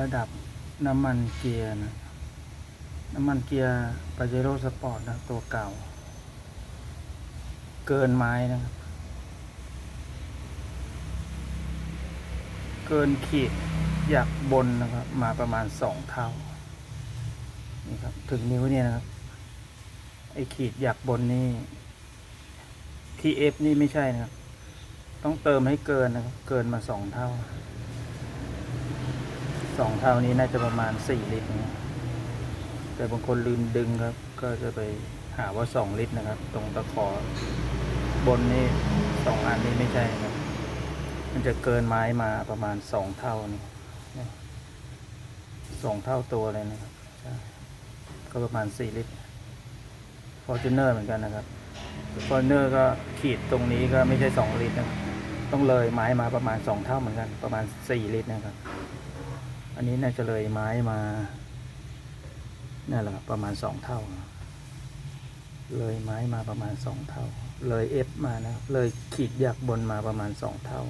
ระดับน้ำมันเกียร์นะน้ำมันเกียร์ปาเจโร่สปอร์ตนะตัวเก่า เกินไม้นะครับ เกินขีดอยากบนนะครับ มาประมาณสองเท่า นี่ครับ ถึงนิ้วเนี่ยนะครับ ไอขีดอยากบนนี่ TF นี่ไม่ใช่นะครับ ต้องเติมให้เกินนะครับ เกินมาสองเท่า สองเท่านี้น่าจะประมาณสี่ลิตรนะแต่บางคนลืมดึงครับ ก็จะไปหาว่าสองลิตรนะครับ ตรงตะขอบนนี่สองอันนี้ไม่ใช่นะครับ มันจะเกินไม้มาประมาณสองเท่านี่สองเท่าตัวเลยนะครับก็ประมาณสี่ลิตรฟอร์จูเนอร์เหมือนกันนะครับฟอร์จูเนอร์ก็ขีดตรงนี้ก็ไม่ใช่สองลิตรนะต้องเลยไม้มาประมาณสองเท่าเหมือนกัน ประมาณสี่ลิตรนะครับ อันนี้น่าจะเลยไม้มานั่นแหละครับประมาณสองเท่า เลยไม้มาประมาณสองเท่า เลยเอฟมานะเลยขีดยักบนมาประมาณสองเท่า